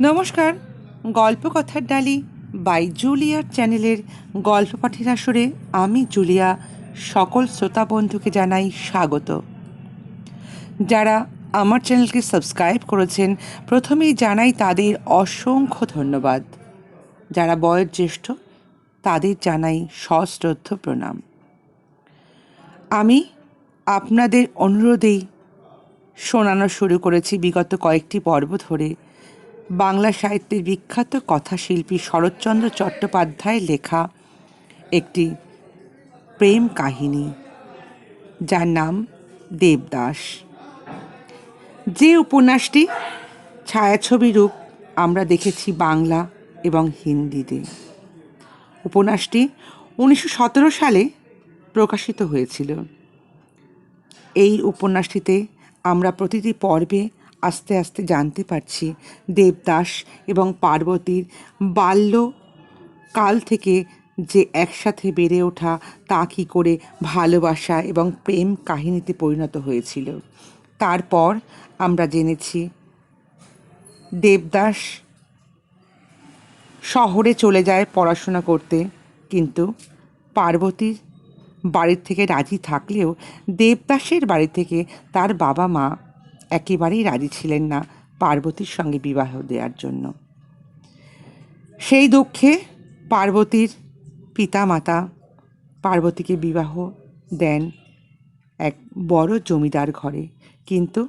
নমস্কার গল্প কথার ডালি বাই জুলিয়ার চ্যানেলের গল্প পাঠের আসরে আমি জুলিয়া সকল শ্রোতা বন্ধুকে জানাই স্বাগত। যারা আমার চ্যানেলকে সাবস্ক্রাইব করেছেন, প্রথমেই জানাই তাদের অসংখ্য ধন্যবাদ। যারা বয়োজ্যেষ্ঠ তাদের জানাই সশ্রদ্ধ প্রণাম। আমি আপনাদের অনুরোধেই শোনানো শুরু করেছি বিগত কয়েকটি পর্ব ধরে। বাংলা সাহিত্যের বিখ্যাত কথাশিল্পী শরৎচন্দ্র চট্টোপাধ্যায় লেখা একটি প্রেম কাহিনী, যার নাম দেবদাস। যে উপন্যাসটি ছায়াছবি রূপ আমরা দেখেছি বাংলা এবং হিন্দিতে। উপন্যাসটি উনিশশো সতেরো সালে প্রকাশিত হয়েছিল। এই উপন্যাসটিতে আমরা প্রতিটি পর্বে আস্তে আস্তে জানতে পারছি দেবদাস এবং পার্বতীর বাল্য কাল থেকে যে একসাথে বেড়ে ওঠা তা কী করে ভালোবাসা এবং প্রেম কাহিনীতে পরিণত হয়েছিল। তারপর আমরা জেনেছি দেবদাস শহরে চলে যায় পড়াশোনা করতে, কিন্তু পার্বতীর বাড়ির থেকে রাজি থাকলেও দেবদাসের বাড়ি থেকে তার বাবা মা একেবারেই রাজি ছিলেন না পার্বতীর সঙ্গে বিবাহ দেওয়ার জন্য। সেই দুঃখে পার্বতীর পিতামাতা পার্বতীকে বিবাহ দেন এক বড় জমিদার ঘরে। কিন্তু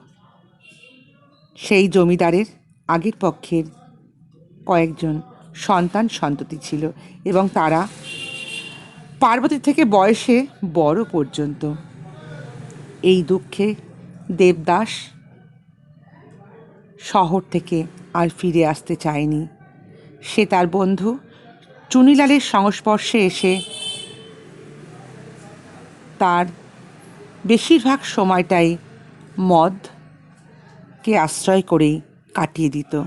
সেই জমিদারের আগের পক্ষের কয়েকজন সন্তান সন্ততি ছিল এবং তারা পার্বতী থেকে বয়সে বড় পর্যন্ত এই দুঃখে দেবদাস শহর থেকে আর ফিরে আসতে চায়নি। সে তার বন্ধু চুনিলালের সংস্পর্শে এসে তার বেশিরভাগ সময়টাই মদকে আশ্রয় করেই কাটিয়ে দিত।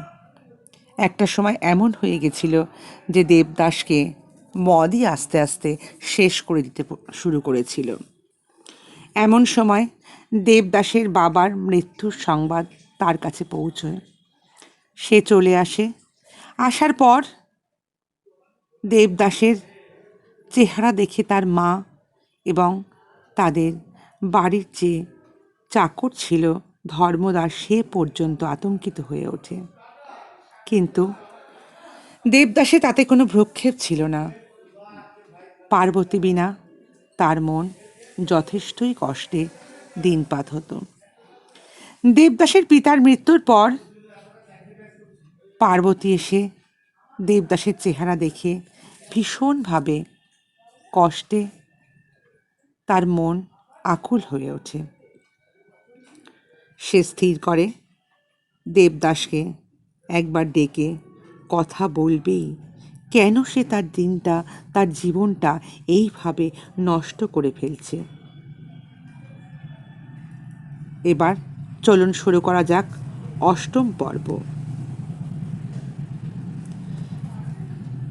একটা সময় এমন হয়ে গেছিল যে দেবদাসকে মদই আস্তে আস্তে শেষ করে দিতে শুরু করেছিল। এমন সময় দেবদাসের বাবার মৃত্যুর সংবাদ তার কাছে পৌঁছয়। সে চলে আসে। আসার পর দেবদাসের চেহারা দেখে তার মা এবং তাদের বাড়ির যে চাকর ছিল ধর্মদাস, সে পর্যন্ত আতঙ্কিত হয়ে ওঠে। কিন্তু দেবদাসে তাতে কোনো ভ্রক্ষেপ ছিল না। পার্বতী বিনা তার মন যথেষ্টই কষ্টে দিনপাত হতো। দেবদাসের পিতার মৃত্যুর পর পার্বতী এসে দেবদাসের চেহারা দেখে ভীষণভাবে কষ্টে তার মন আকুল হয়ে ওঠে। সে স্থির করে, দেবদাসকে একবার ডেকে কথা বলবেই, কেন সে তার দিনটা, তার জীবনটা এইভাবে নষ্ট করে ফেলছে? এবার চলুন শুরু করা যাক অষ্টম পর্ব।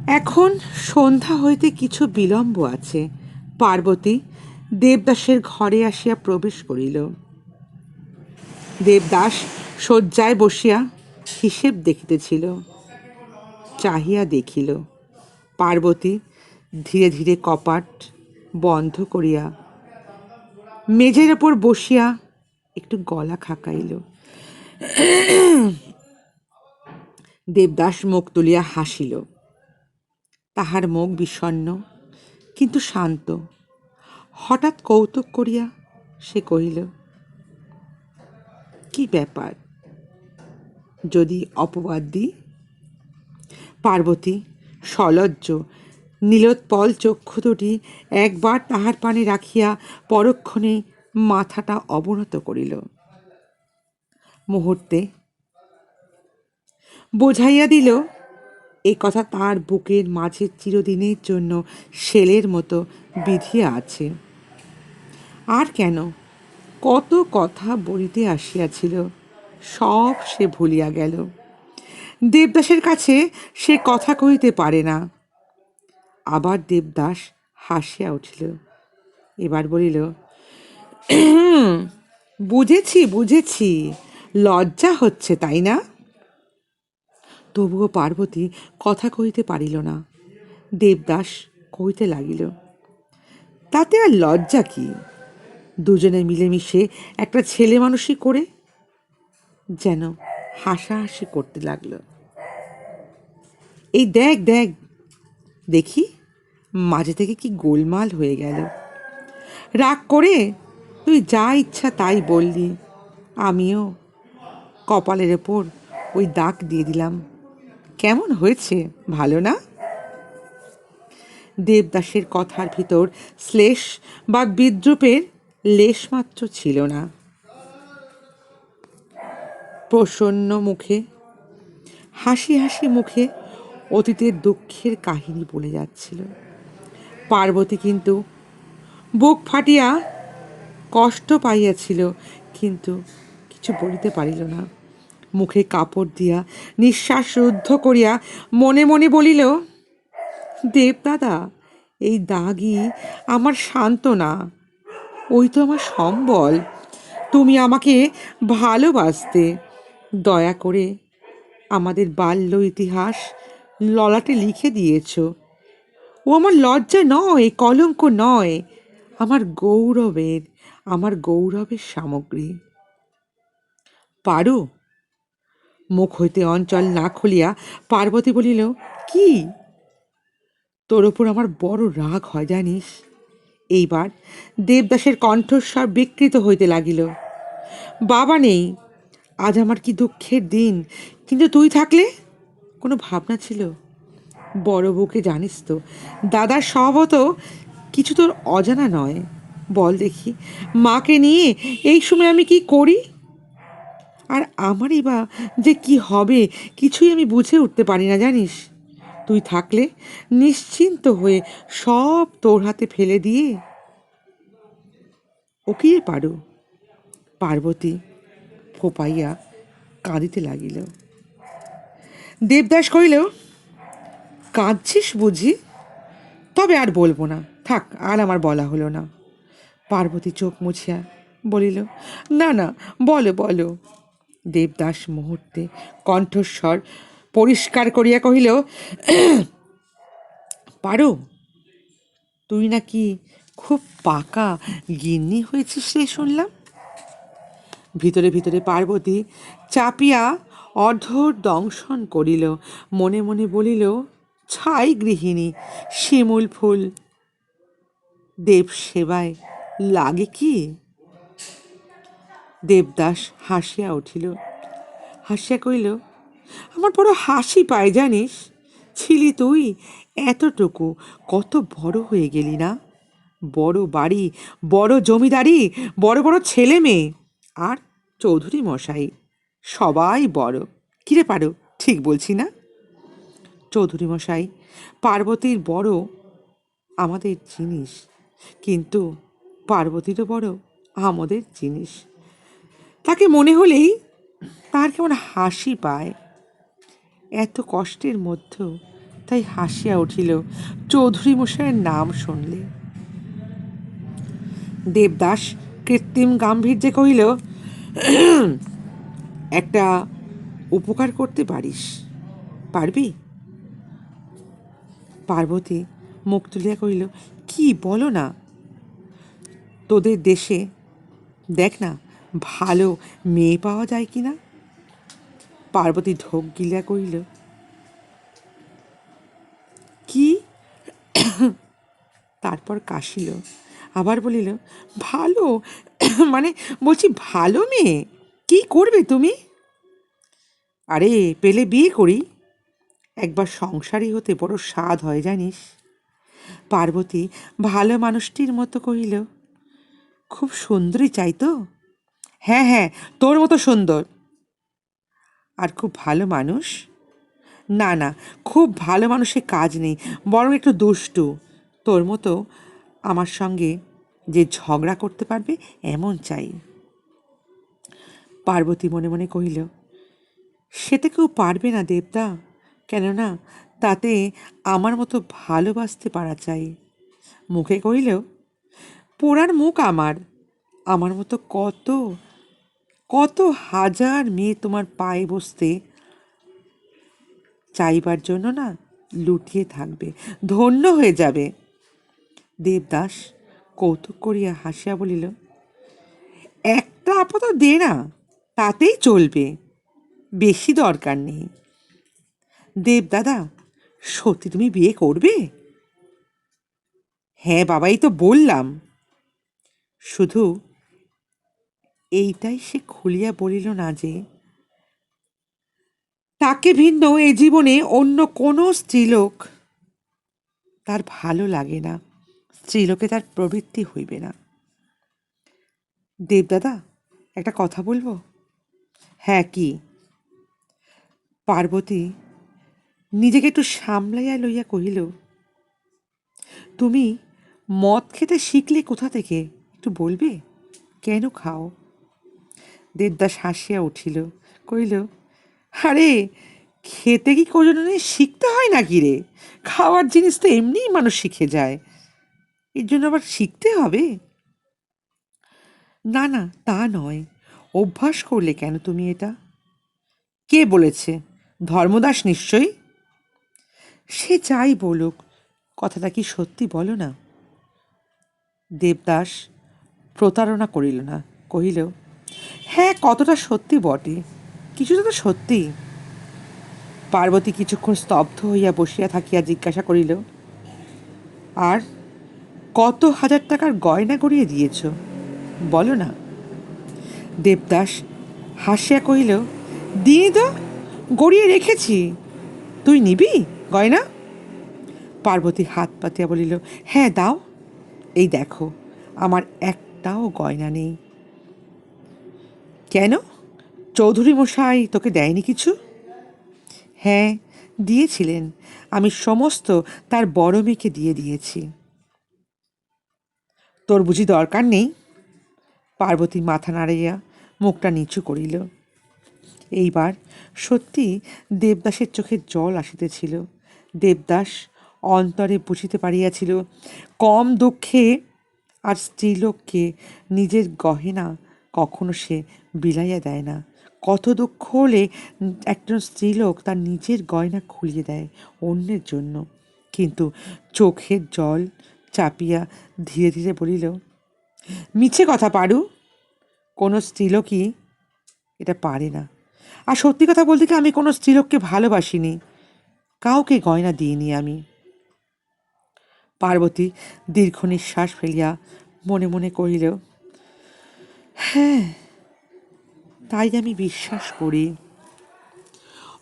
এখন সন্ধ্যা হইতে কিছু বিলম্ব আছে। পার্বতী দেবদাসের ঘরে আসিয়া প্রবেশ করিল। দেবদাস শয্যায় বসিয়া হিসেব দেখিতেছিল, চাহিয়া দেখিল, পার্বতী ধীরে ধীরে কপাট বন্ধ করিয়া মেঝের ওপর বসিয়া একটু গলা খাকাইল। দেবদাস মুখ তুলিয়া হাসিল। তাহার মুখ বিষণ্ন কিন্তু শান্ত। হঠাৎ কৌতুক করিয়া সে কহিল, কি ব্যাপার? যদি অপবাদ দিই? পার্বতী, সলজ্জ, নীলোৎপল চক্ষু দুটি একবার তাহার পানে রাখিয়া পরক্ষণে মাথাটা অবনত করিল। মুহূর্তে বোঝাইয়া দিল, এ কথা তার বুকের মাঝে চিরদিনের জন্য শেলের মতো বিধিয়া আছে। আর কেন? কত কথা বলিতে আসিয়াছিল, সব সে ভুলিয়া গেল। দেবদাসের কাছে সে কথা কহিতে পারে না। আবার দেবদাস হাসিয়া উঠিল, এবার বলিল বুঝেছি বুঝেছি। লজ্জা হচ্ছে, তাই না? তবুও পার্বতী কথা কহিতে পারিল না। দেবদাস কহিতে লাগিল, তাতে আর লজ্জা কি? দুজনে মিলেমিশে একটা ছেলে মানুষই করে? যেন হাসাহাসি করতে লাগল। এই দেখ দেখ, দেখি, মাঝে থেকে কি গোলমাল হয়ে গেল। রাগ করে তুই যা ইচ্ছা তাই বললি। আমিও কপালের ওপর ওই দাগ দিয়ে দিলাম। কেমন হয়েছে? ভালো না? দেবদাসের কথার ভিতর শ্লেষ বা বিদ্রুপের লেশমাত্র ছিল না। প্রসন্ন মুখে, হাসি হাসি মুখে অতীতের দুঃখের কাহিনী বলে যাচ্ছিল। পার্বতী কিন্তু বুক ফাটিয়া কষ্ট পাইয়াছিল, কিন্তু কিছু বলিতে পারিল না। মুখে কাপড় দিয়া নিঃশ্বাস রুদ্ধ করিয়া মনে মনে বলিল দেবদাদা এই দাগই আমার সান্ত্বনা। ওই তো আমার সম্বল। তুমি আমাকে ভালোবাসতে। দয়া করে আমাদের বাল্য ইতিহাস ললাটে লিখে দিয়েছ। ও আমার লজ্জা নয়, কলঙ্ক নয়। আমার গৌরবের আমার গৌরবের সামগ্রী। পারো? মুখ হইতে অঞ্চল না খুলিয়া পার্বতী বলিল, কি? তোর ওপর আমার বড় রাগ হয়, জানিস? এইবার দেবদাসের কণ্ঠস্বর বিকৃত হইতে লাগিল, বাবা নেই, আজ আমার কি দুঃখের দিন, কিন্তু তুই থাকলে? কোনো ভাবনা ছিল। বড় বউকে জানিস তো, দাদার স্বভাবত কিছু তোর অজানা নয়। বল দেখি। মাকে নিয়ে এই সময় আমি কি করি? আর আমারই বা যে কি হবে কিছুই আমি বুঝে উঠতে পারি না, জানিস? তুই থাকলে নিশ্চিন্ত হয়ে সব তোর হাতে ফেলে দিয়ে ও কি পারো। পার্বতী ফোপাইয়া কাঁদিতে লাগিল। দেবদাস কহিল, কাঁদছিস বুঝি? তবে আর বলব না। থাক, আর আমার বলা হলো না। পার্বতী চোখ মুছিয়া বলিল, না না, বলো বলো। দেবদাস মুহূর্তে কণ্ঠস্বর পরিষ্কার করিয়া কহিল, পারো, তুই নাকি খুব পাকা গিন্নি হয়েছিস রে শুনলাম? ভিতরে ভিতরে পার্বতী চাপিয়া অধর দংশন করিল, মনে মনে বলিল, ছাই গৃহিণী, শিমুল ফুল দেব সেবায় লাগে কি? দেবদাস হাসিয়া উঠিল। হাসিয়া কইল আমার বড় হাসি পায়, জানিস? ছিলি তুই এতটুকু, কত বড় হয়ে গেলি না? বড় বাড়ি, বড় জমিদারি, বড় বড় ছেলে মেয়ে, আর চৌধুরী মশাই, সবাই বড়। কিরে পারো, ঠিক বলছি না? চৌধুরী মশাই, পার্বতীর বড় আমাদের জিনিস, কিন্তু পার্বতীরও বড় আমাদের জিনিস। তাকে মনে হলেই তার কেমন হাসি পায়। এত কষ্টের মধ্যেও তাই হাসিয়া উঠিল চৌধুরী মশাইয়ের নাম শুনলে। দেবদাস কৃত্রিম গাম্ভীর্যে কহিল, একটা উপকার করতে পারিস। পারবি? পার্বতী মুখ তুলিয়া কহিল, কি বলো না তোদের দেশে। দেখ না, ভালো মেয়ে পাওয়া যায় কি না? পার্বতী ঢোক গিলা কহিল কি? তারপর কাশিল আবার বলিল, ভালো? মানে বলছি, ভালো মেয়ে? কি করবে তুমি? আরে, পেলে বিয়ে করি। একবার সংসারী হতে বড় স্বাদ হয়, জানিস। পার্বতী ভালো মানুষটির মতো কহিল খুব সুন্দরী চাই তো। হ্যাঁ হ্যাঁ তোর মতো সুন্দর। আর খুব ভালো মানুষ? না না, খুব ভালো মানুষের কাজ নেই, বরং একটু দুষ্টু। তোর মতো আমার সঙ্গে যে ঝগড়া করতে পারবে, এমন চাই। পার্বতী মনে মনে কহিল সেটা কেউ পারবে না, দেবদা। কেননা তাতে আমার মতো ভালোবাসতে পারা চাই। মুখে কহিল পোড়ার মুখ আমার। আমার মতো কত কত হাজার মেয়ে তোমার পায়ে বসতে চাইবার জন্য না লুটিয়ে থাকবে, ধন্য হয়ে যাবে। দেবদাস কৌতুক করিয়া হাসিয়া বলিল, একটা আপাতত দে না, তাতেই চলবে, বেশি দরকার নেই। দেব দাদা সত্যি তুমি বিয়ে করবে? হ্যাঁ বাবাই তো বললাম শুধু এইটাই সে খুলিয়া বলিল না যে, তাকে ভিন্ন এ জীবনে অন্য কোনো স্ত্রীলোক তার ভালো লাগে না। স্ত্রীলোকে তার প্রবৃত্তি হইবে না। দেবদাদা, একটা কথা বলব? হ্যাঁ কি? পার্বতী নিজেকে একটু সামলাইয়া লইয়া কহিল, তুমি মদ খেতে শিখলে কোথা থেকে? একটু বলবে? কেন খাও? দেবদাস হাসিয়া উঠিল, কহিল, আরে, খেতে কি কোনো শিখতে হয় নাকি রে? খাওয়ার জিনিস তো এমনিই মানুষ শিখে যায়। এর জন্য আবার শিখতে হবে? না না, তা নয়। অভ্যাস করলে কেন তুমি এটা? কে বলেছে? ধর্মদাস নিশ্চয়ই? সে যাই বলুক, কথাটা কি সত্যি বলো না? দেবদাস প্রতারণা করিল না কহিল হ্যাঁ কতটা সত্যি বটে কিছুটা তো সত্যি পার্বতী কিছুক্ষণ স্তব্ধ হইয়া বসিয়া থাকিয়া জিজ্ঞাসা করিল, আর কত হাজার টাকার গয়না গড়িয়ে দিয়েছ? বলো না দেবদাস হাসিয়া কহিল দিই তো গড়িয়ে রেখেছি। তুই নিবি গয়না পার্বতী হাত পাতিয়া বলিল হ্যাঁ দাও। এই দেখো, আমার একটাও গয়না নেই। কেন? চৌধুরী মশাই তোকে দেয়নি কিছু? হ্যাঁ দিয়েছিলেন। আমি সমস্ত তার বড় মেয়েকে দিয়ে দিয়েছি। তোর বুঝি দরকার নেই? পার্বতী মাথা নাড়াইয়া মুখটা নিচু করিল। এইবার সত্যি দেবদাসের চোখে জল আসিতেছিল। দেবদাস অন্তরে বুঝিতে পারিয়াছিল, কম দুঃখে আর স্ত্রীলোককে নিজের গহেনা কখনো সে বিলাইয়া দেয় না। কত দুঃখ হলে একজন স্ত্রীলোক তার নিজের গয়না খুলিয়ে দেয় অন্যের জন্য। কিন্তু চোখের জল চাপিয়া ধীরে ধীরে বলিল, মিছে কথা পারু? কোনো স্ত্রীলোকই এটা পারে না। আর সত্যি কথা বলতে কি আমি কোনো স্ত্রীলোককে ভালোবাসিনি। কাউকে গয়না দিইনি আমি। পার্বতী দীর্ঘ নিঃশ্বাস ফেলিয়া মনে মনে কহিল হ্যাঁ তাই আমি বিশ্বাস করি।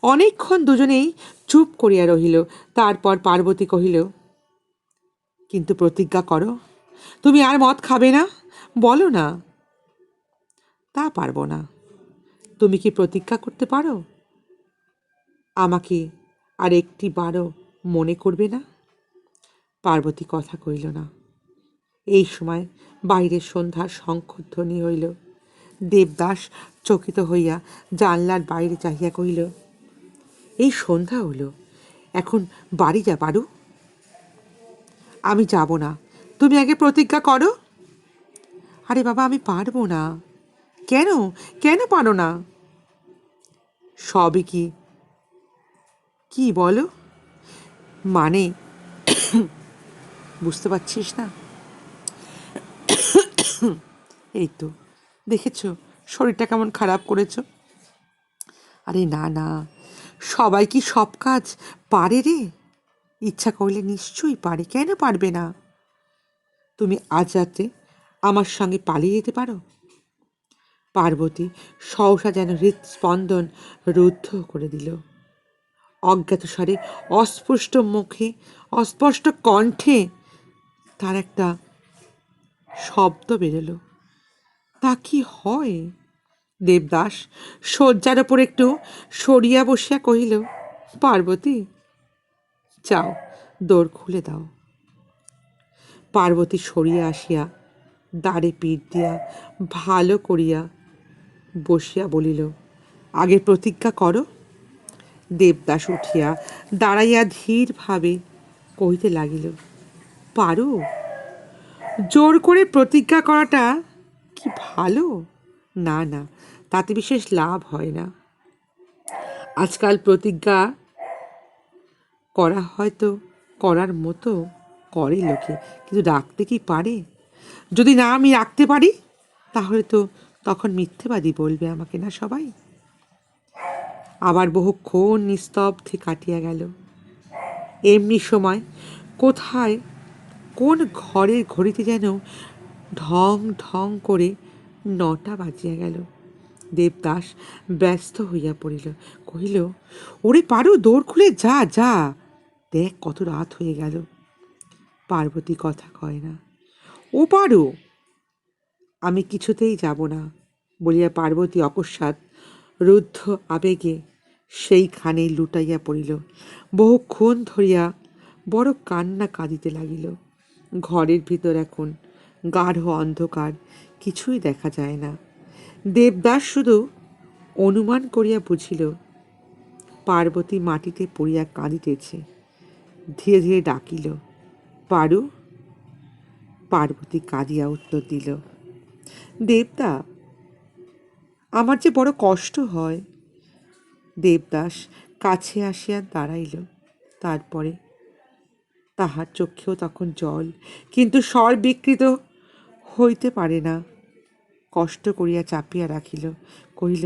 অনেকক্ষণ দুজনেই চুপ করিয়া রহিল। তারপর পার্বতী কহিল, কিন্তু প্রতিজ্ঞা করো, তুমি আর মদ খাবে না, বলো না। তা পারব না। তুমি কি প্রতিজ্ঞা করতে পারো? আমাকে আর একটি বারও মনে করবে না? পার্বতী কথা কইল না। এই সময় বাইরের সন্ধ্যার শঙ্খধ্বনি হইল। দেবদাস চকিত হইয়া জানলার বাইরে চাহিয়া কহিল, এই সন্ধ্যা হলো এখন বাড়ি যা পারু আমি যাব না, তুমি আগে প্রতিজ্ঞা করো। আরে বাবা, আমি পারব না। কেন? কেন পারো না? সবই কি? কি বলো? মানে বুঝতে পারছিস না? এই তো, দেখেছ, শরীরটা কেমন খারাপ করেছ? আরে না না, সবাই কি সব কাজ পারে রে? ইচ্ছা করলে নিশ্চয়ই পারে, কেন পারবে না? তুমি আজ রাতে আমার সঙ্গে পালিয়ে যেতে পারো? পার্বতী সহসা যেন হৃদস্পন্দন রুদ্ধ করে দিল। অজ্ঞাত স্বরে অস্পষ্ট মুখে, অস্পষ্ট কণ্ঠে তার একটা শব্দ বেরোলো। তা কি হয়? দেবদাস শয্যার ওপর একটু সরিয়া বসিয়া কহিল, পার্বতী, যাও দৌড় খুলে দাও। পার্বতী সরিয়া আসিয়া দাঁড়ে পিঠ দিয়া ভালো করিয়া বসিয়া বলিল, আগে প্রতিজ্ঞা করো। দেবদাস উঠিয়া দাঁড়াইয়া ধীরভাবে কহিতে লাগিল পারো? জোর করে প্রতিজ্ঞা করাটা কি ভালো? না না, তাতে বিশেষ লাভ হয় না। আজকাল প্রতিজ্ঞা করা হয়তো করার মতো করে লোকে, কিন্তু রাখতে কি পারে? যদি না আমি রাখতে পারি, তাহলে তো তখন মিথ্যেবাদী বলবে আমাকে না সবাই। আবার বহুক্ষণ নিস্তব্ধে কাটিয়া গেল। এমনি সময় কোথায় কোন ঘরের ঘড়িতে যেন ঢং ঢং করে নটা বাজিয়া গেল। দেবদাস ব্যস্ত হইয়া পড়িল। কহিল, ওরে পারো দৌড় খুলে যা যা। দেখ কত রাত হয়ে গেল। পার্বতী কথা কয় না। ও পারো, আমি কিছুতেই যাব না বলিয়া পার্বতী অকস্মাৎ রুদ্ধ আবেগে সেইখানে লুটাইয়া পড়িল। বহুক্ষণ ধরিয়া বড় কান্না কাঁদিতে লাগিল। ঘরের ভিতর এখন গাঢ় অন্ধকার, কিছুই দেখা যায় না। দেবদাস শুধু অনুমান করিয়া বুঝিল, পার্বতী মাটিতে পড়িয়া কাঁদিতেছে, ধীরে ধীরে ডাকিল, পারু? পার্বতী কাঁদিয়া উত্তর দিল, দেবদা, আমার যে বড় কষ্ট হয়। দেবদাস কাছে আসিয়া দাঁড়াইল, তারপরে তাহার চক্ষেও তখন জল, কিন্তু স্বর বিকৃত হইতে পারে না। কষ্ট করিয়া চাপিয়া রাখিল, কহিল,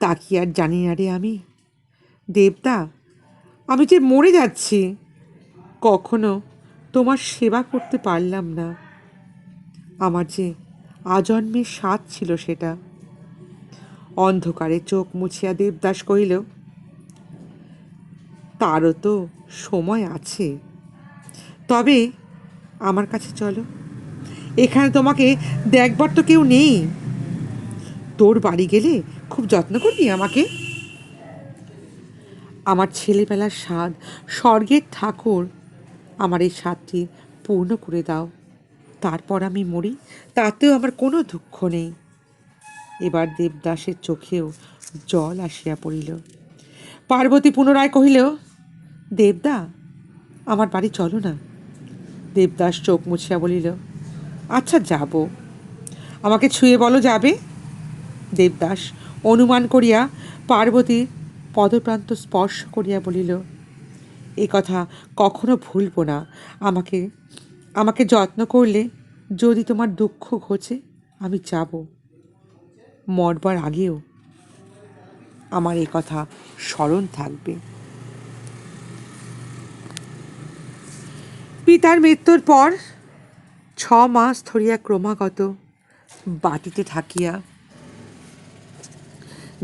তা কি আর জানি না রে আমি? দেবদা, আমি যে মরে যাচ্ছি, কখনো তোমার সেবা করতে পারলাম না। আমার যে আজন্মের স্বাদ ছিল সেটা। অন্ধকারে চোখ মুছিয়া দেবদাস কহিল তারও তো সময় আছে। তবে আমার কাছে চলো। এখানে তোমাকে দেখবার তো কেউ নেই। তোর বাড়ি গেলে খুব যত্ন করবি আমাকে। আমার ছেলেবেলার স্বাদ, স্বর্গের ঠাকুর, আমার এই স্বাদটি পূর্ণ করে দাও। তারপর আমি মরি, তাতেও আমার কোনো দুঃখ নেই। এবার দেবদাসের চোখেও জল আসিয়া পড়িল। পার্বতী পুনরায় কহিল দেবদা, আমার বাড়ি চলো না। দেবদাস চোখ মুছিয়া বলিল আচ্ছা যাব। আমাকে ছুঁয়ে বলো যাবে? দেবদাস অনুমান করিয়া পার্বতীর পদপ্রান্ত স্পর্শ করিয়া বলিল, এ কথা কখনো ভুলব না। আমাকে আমাকে যত্ন করলে যদি তোমার দুঃখ ঘোচে, আমি যাব। মরবার আগেও আমার এই কথা স্মরণ থাকবে। পিতার মৃত্যুর পর ছ মাস ধরিয়া ক্রমাগত বাটিতে থাকিয়া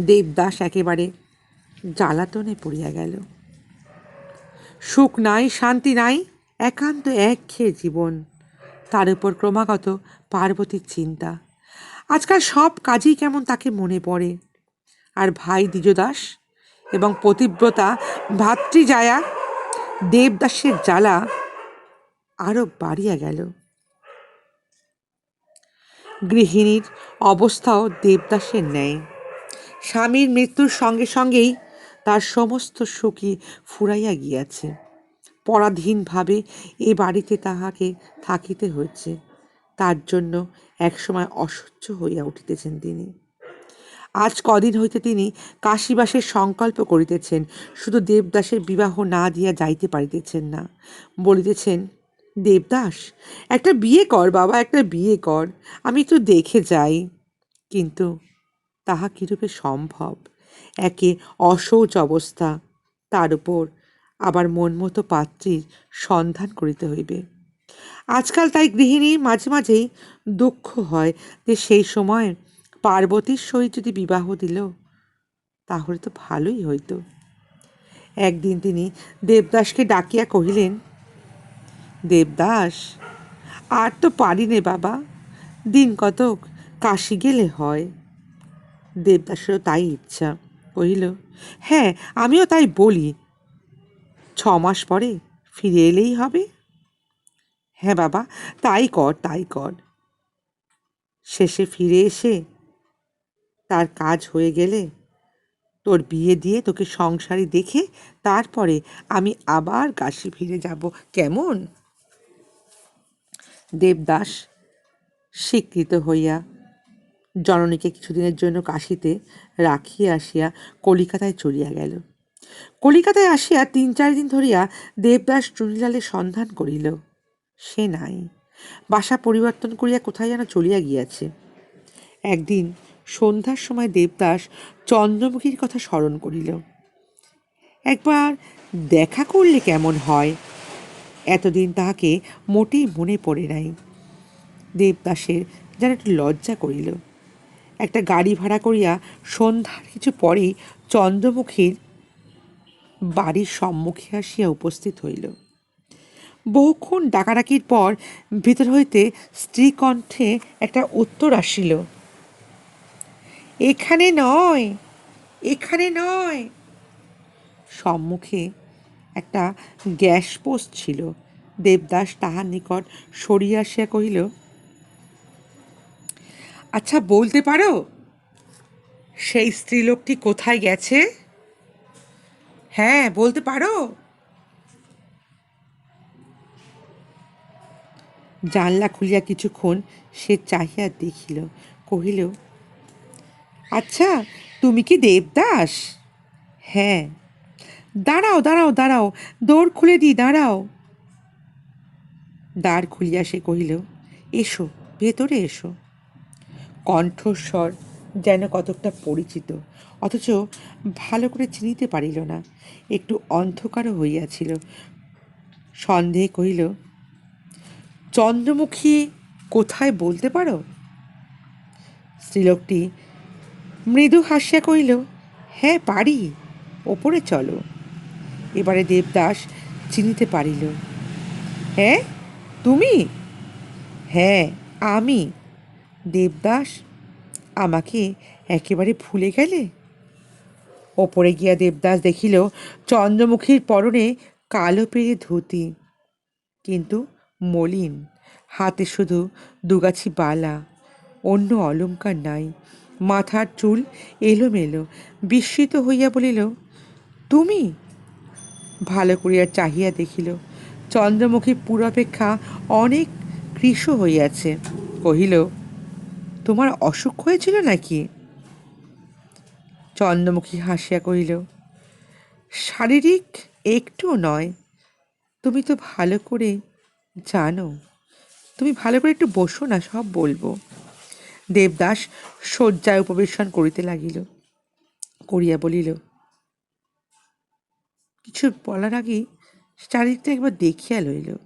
দেবদাস একেবারে জ্বালাতনে পড়িয়া গেল। সুখ নাই, শান্তি নাই, একান্ত একঘেয়ে জীবন। তার উপর ক্রমাগত পার্বতীর চিন্তা। আজকাল সব কাজেই কেমন তাকে মনে পড়ে। আর ভাই দ্বিজদাস এবং পতিব্রতা ভাতৃজায়া দেবদাসের জ্বালা আরও বাড়িয়া গেল। গৃহিণীর অবস্থাও দেবদাসের ন্যায়। স্বামীর মৃত্যুর সঙ্গে সঙ্গেই তার সমস্ত সুখী ফুরাইয়া গিয়াছে। পরাধীনভাবে এ বাড়িতে তাহাকে থাকিতে হয়েছে। তার জন্য একসময় অসহ্য হইয়া উঠিতেছেন তিনি। আজ কদিন হইতে তিনি কাশীবাসের সংকল্প করিতেছেন, শুধু দেবদাসের বিবাহ না দিয়া যাইতে পারিতেছেন না। বলিতেছেন দেবদাস, একটা বিয়ে কর বাবা, একটা বিয়ে কর, আমি একটু দেখে যাই। কিন্তু তাহা কীরূপে সম্ভব? একে অশৌচ অবস্থা। তার উপর আবার মন মতো পাত্রীর সন্ধান করিতে হইবে। আজকাল তাই গৃহিণীর মাঝে মাঝেই দুঃখ হয় যে সেই সময় পার্বতীর সহিত যদি বিবাহ দিল, তাহলে তো ভালোই হইতো। একদিন তিনি দেবদাসকে ডাকিয়া কহিলেন দেবদাস। আর তো পারি নে বাবা, দিন কতক কাশি গেলে হয়। দেবদাসেরও তাই ইচ্ছা, কহিল হ্যাঁ আমিও তাই বলি। ছ মাস পরে ফিরে এলেই হবে? হ্যাঁ বাবা, তাই কর তাই কর। শেষে ফিরে এসে তার কাজ হয়ে গেলে তোর বিয়ে দিয়ে তোকে সংসারে দেখে তারপরে আমি আবার কাশি ফিরে যাব। কেমন? দেবদাস স্বীকৃত হইয়া জননীকে কিছুদিনের জন্য কাশিতে রাখিয়া আসিয়া কলিকাতায় চলিয়া গেল। কলিকাতায় আসিয়া তিন চার দিন ধরিয়া দেবদাস চুনিলালের সন্ধান করিল। সে নাই। বাসা পরিবর্তন করিয়া কোথায় যেন চলিয়া গিয়াছে। একদিন সন্ধ্যার সময় দেবদাস চন্দ্রমুখীর কথা স্মরণ করিল। একবার দেখা করলে কেমন হয়? এতদিন তাহাকে মোটেই মনে পড়ে নাই। দেবদাসের যেন একটু লজ্জা করিল। একটা গাড়ি ভাড়া করিয়া সন্ধ্যার কিছু পরেই চন্দ্রমুখীর বাড়ির সম্মুখে আসিয়া উপস্থিত হইল। বহুক্ষণ ডাকাডাকির পর ভিতর হইতে স্ত্রী কণ্ঠে একটা উত্তর আসিল, এখানে নয় এখানে নয়। সম্মুখে একটা গ্যাস পোস্ট ছিল। দেবদাস তাহার নিকট সরিয়া আসিয়া কহিল আচ্ছা বলতে পারো, সেই স্ত্রীলোকটি কোথায় গেছে? হ্যাঁ বলতে পারো। জানলা খুলিয়া কিছুক্ষণ সে চাহিয়া দেখিল, কহিল আচ্ছা তুমি কি দেবদাস? হ্যাঁ। দাঁড়াও দাঁড়াও দাঁড়াও। দৌড় খুলে দিই, দাঁড়াও। দ্বার খুলিয়া সে কহিল, এসো, ভেতরে এসো। কণ্ঠস্বর যেন কতকটা পরিচিত, অথচ ভালো করে চিনিতে পারিল না। একটু অন্ধকারও হইয়াছিল। সন্দেহে কহিল, চন্দ্রমুখী, কোথায় বলতে পারো? স্ত্রীলোকটি মৃদু হাসিয়া কহিল হ্যাঁ পারি। ওপরে চলো। এবারে দেবদাস চিনিতে পারিল। হ্যাঁ তুমি? হ্যাঁ আমি। দেবদাস, আমাকে একেবারে ভুলে গেলে? ওপরে গিয়া দেবদাস দেখিল, চন্দ্রমুখীর পরনে কালো পেরে ধুতি, কিন্তু মলিন, হাতে শুধু দুগাছি বালা, অন্য অলংকার নাই, মাথার চুল এলোমেলো, বিস্মিত হইয়া বলিল, তুমি? ভালো করিয়া চাহিয়া দেখিল, চন্দ্রমুখী পূর্বাপেক্ষা অনেক কৃশ হইয়াছে। কহিল, তোমার অসুখ হয়েছিল নাকি? চন্দ্রমুখী হাসিয়া কহিল, শারীরিক একটুও নয়। তুমি তো ভালো করে জানো। তুমি ভালো করে একটু বসো না, সব বলব। দেবদাস শয্যায় উপবেশন করিতে লাগিল, করিয়া বলিল কিছু বলার আগেই চারিদিকটা একবার দেখিয়া লইল।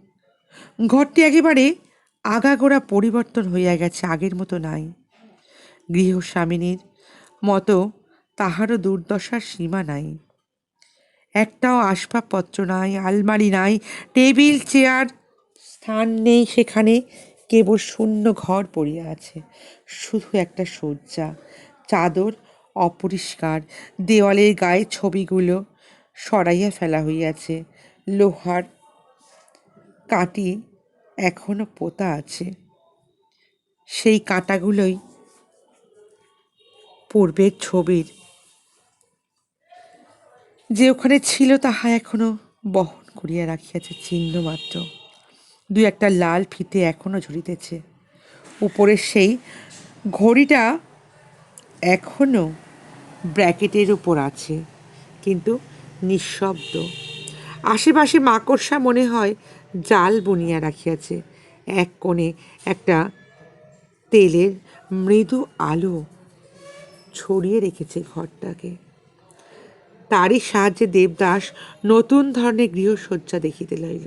ঘরটি একেবারে আগাগোড়া পরিবর্তন হইয়া গেছে, আগের মতো নাই। গৃহস্বামিনীর মতো তাহারও দুর্দশার সীমা নাই। একটাও আসবাবপত্র নাই, আলমারি নাই, টেবিল, চেয়ার, স্থান নেই সেখানে, কেবল শূন্য ঘর পড়িয়া আছে। শুধু একটা শয্যা, চাদর অপরিষ্কার, দেওয়ালের গায়ে ছবিগুলো সরাইয়া ফেলা হইয়াছে। লোহার কাটি এখনও পোতা আছে। সেই কাঁটাগুলোই পূর্বের ছবির। যে ওখানে ছিল তাহা এখনও বহন করিয়া রাখিয়াছে চিহ্ন মাত্র। দু একটা লাল ফিতে এখনও ঝরিতেছে উপরের সেই ঘড়িটা এখনও ব্র্যাকেটের উপর আছে। কিন্তু নিঃশব্দ। আশেপাশে মাকড়সা মনে হয় জাল বুনিয়া রাখিয়াছে। এক কোণে একটা তেলের মৃদু আলো ছড়িয়ে রেখেছে ঘরটাকে। তারই সাহায্যে দেবদাস নতুন ধরনের গৃহসজ্জা দেখিতে লাইল।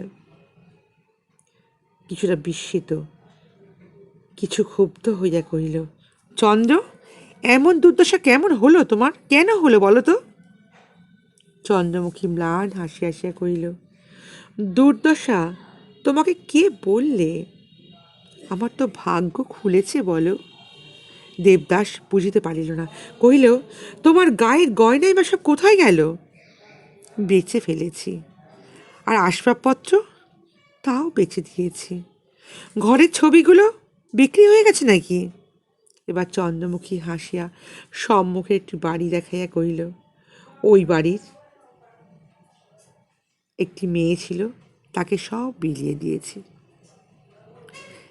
কিছুটা বিস্মিত, কিছু ক্ষুব্ধ হইয়া কহিল, চন্দ্র, এমন দুর্দশা কেমন হলো তোমার? কেন হলো বলো তো? চন্দ্রমুখী ম্লান হাসি হাসিয়া কহিল, দুর্দশা, তোমাকে কে বললে? আমার তো ভাগ্য খুলেছে বলো। দেবদাস বুঝিতে পারিল না, কহিল, তোমার গায়ের গয়নাই বা সব কোথায় গেল? বেচে ফেলেছি। আর আসবাবপত্র? তাও বেচে দিয়েছি। ঘরের ছবিগুলো বিক্রি হয়ে গেছে নাকি? এবার চন্দ্রমুখী হাসিয়া সম্মুখে একটি বাড়ি দেখাইয়া কহিল, ওই বাড়ির একটি মেয়ে ছিল, তাকে সব বিলিয়ে দিয়েছি।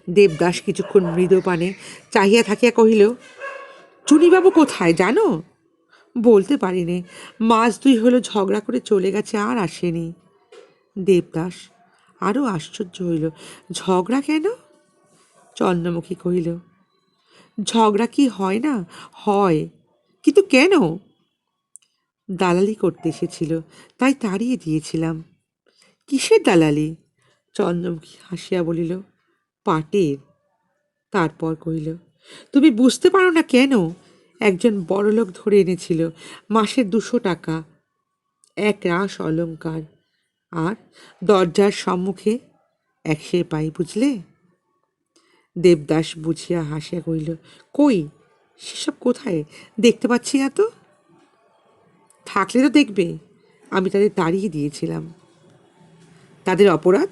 দেবদাস কিছুক্ষণ মৃদুপানে চাহিয়া থাকিয়া কহিল, চুনিবাবু কোথায় জানো? বলতে পারিনি, মাস দুই হলো ঝগড়া করে চলে গেছে আর আসেনি। দেবদাস আরও আশ্চর্য হইল, ঝগড়া কেন? চন্দ্রমুখী কহিল, ঝগড়া কি হয় না? হয়, কিন্তু কেন? দালালি করতে এসেছিল, তাই তাড়িয়ে দিয়েছিলাম। কিসের দালালি? চন্দ্রমুখী হাসিয়া বলিল, পাটের। তারপর কহিল, তুমি বুঝতে পারো না কেন? একজন বড়লোক ধরে এনেছিল, মাসে দুশো টাকা, এক রাস অলঙ্কার আর দরজার সম্মুখে এক সে পাই বুঝলে? দেবদাস বুঝিয়া হাসিয়া কহিল, কই, সেসব কোথায়? দেখতে পাচ্ছি না তো? থাকলে তো দেখবে, আমি তাদের তাড়িয়ে দিয়েছিলাম। তাদের অপরাধ?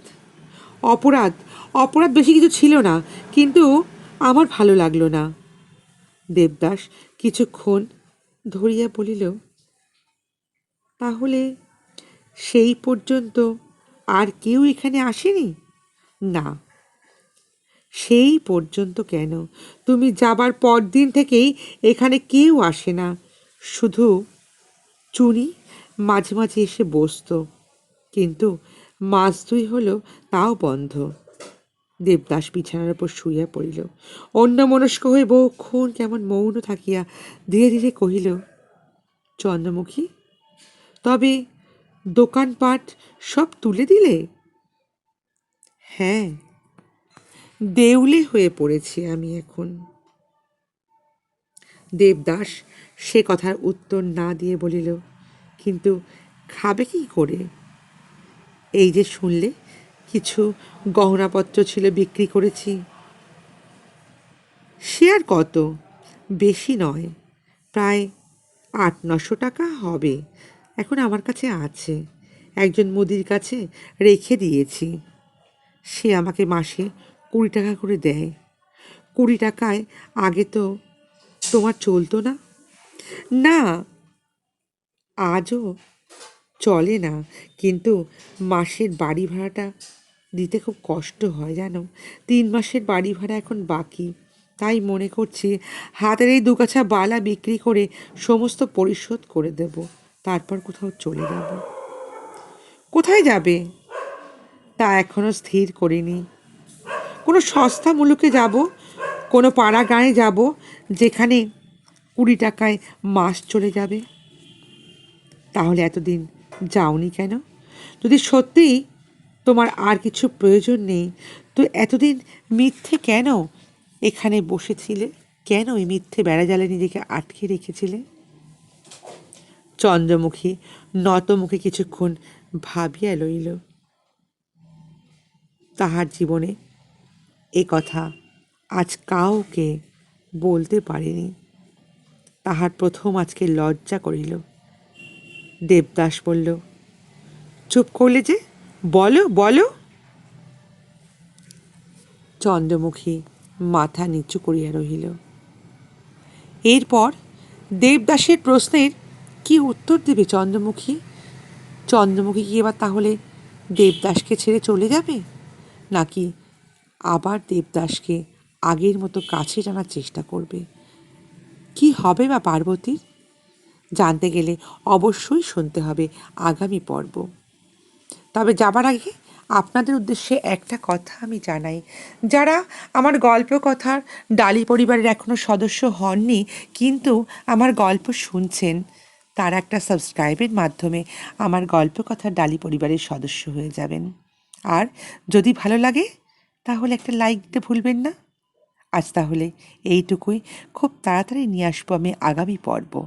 অপরাধ অপরাধ বেশি কিছু ছিল না, কিন্তু আমার ভালো লাগল না। দেবদাস কিছুক্ষণ ধরিয়া বলিল, তাহলে সেই পর্যন্ত আর কেউ এখানে আসেনি? না। সেই পর্যন্ত কেন? তুমি যাবার পর দিন থেকেই এখানে কেউ আসে না। শুধু চুনি মাঝে মাঝে এসে বসত। কিন্তু মাস দুই হলো, তাও বন্ধ। দেবদাস বিছানার উপর শুইয়া পড়িল। অন্য মনস্ক হয়ে বহুক্ষণ কেমন মৌন থাকিয়া ধীরে ধীরে কহিল, চন্দ্রমুখী, তবে দোকানপাট সব তুলে দিলে? হ্যাঁ দেউলে হয়ে পড়েছি আমি এখন। দেবদাস সে কথার উত্তর না দিয়ে বলিল, কিন্তু খাবে কি করে? এই যে শুনলে, কিছু গহনাপত্র ছিল বিক্রি করেছি। সে আর কত? বেশি নয়। প্রায় আট, নশো টাকা হবে। এখন আমার কাছে আছে। একজন মুদির কাছে রেখে দিয়েছি। সে আমাকে মাসে কুড়ি টাকা করে দেয়। কুড়ি টাকায় আগে তো তোমার চলতো না? না, আজও চলে না। কিন্তু মাসের বাড়ি ভাড়াটা দিতে খুব কষ্ট হয়, জানো? তিন মাসের বাড়ি ভাড়া এখন বাকি। তাই মনে করছি হাতের এই দুকাছা বালা বিক্রি করে সমস্ত পরিশোধ করে দেব, তারপর কোথাও চলে যাব। কোথায় যাবে? তা এখনও স্থির করিনি। কোনো সস্তা মুলুকে যাব, কোনো পাড়া গাঁয়ে যাব, যেখানে কুড়ি টাকায় মাস চলে যাবে। তাহলে এতদিন যাওনি কেন? যদি সত্যিই তোমার আর কিছু প্রয়োজন নেই, তো এতদিন মিথ্যে কেন এখানে বসেছিলে? কেন এই মিথ্যে বেড়াজালে নিজেকে আটকে রেখেছিলে? চন্দ্রমুখী, নতমুখে কিছুক্ষণ ভাবিয়া লইল। তাহার জীবনে এ কথা আজ কাউকে বলতে পারেনি। তাহার প্রথম আজকে লজ্জা করিল। দেবদাস বলল, চুপ করলে যে? বলো বলো। চন্দ্রমুখী মাথা নিচু করিয়া রহিল। এরপর দেবদাসের প্রশ্নের কি উত্তর দেবে চন্দ্রমুখী? চন্দ্রমুখী কি এবার তাহলে দেবদাসকে ছেড়ে চলে যাবে? নাকি আবার দেবদাসকে আগের মতো কাছে টানার চেষ্টা করবে? কি হবে বা পার্বতীর? জানতে গেলে অবশ্যই শুনতে হবে আগামী পর্ব। তবে যাবার আগে আপনাদের উদ্দেশ্যে একটা কথা আমি জানাই। যারা আমার গল্প কথার ডালি পরিবারের এখনও সদস্য হননি, কিন্তু আমার গল্প শুনছেন, তারা একটা সাবস্ক্রাইবের মাধ্যমে আমার গল্প কথার ডালি পরিবারের সদস্য হয়ে যাবেন। আর যদি ভালো লাগে, তাহলে একটা লাইক দিতে ভুলবেন না। আজ তাহলে এইটুকুই। খুব তাড়াতাড়ি নিয়ে আসব আমি আগামী পর্ব।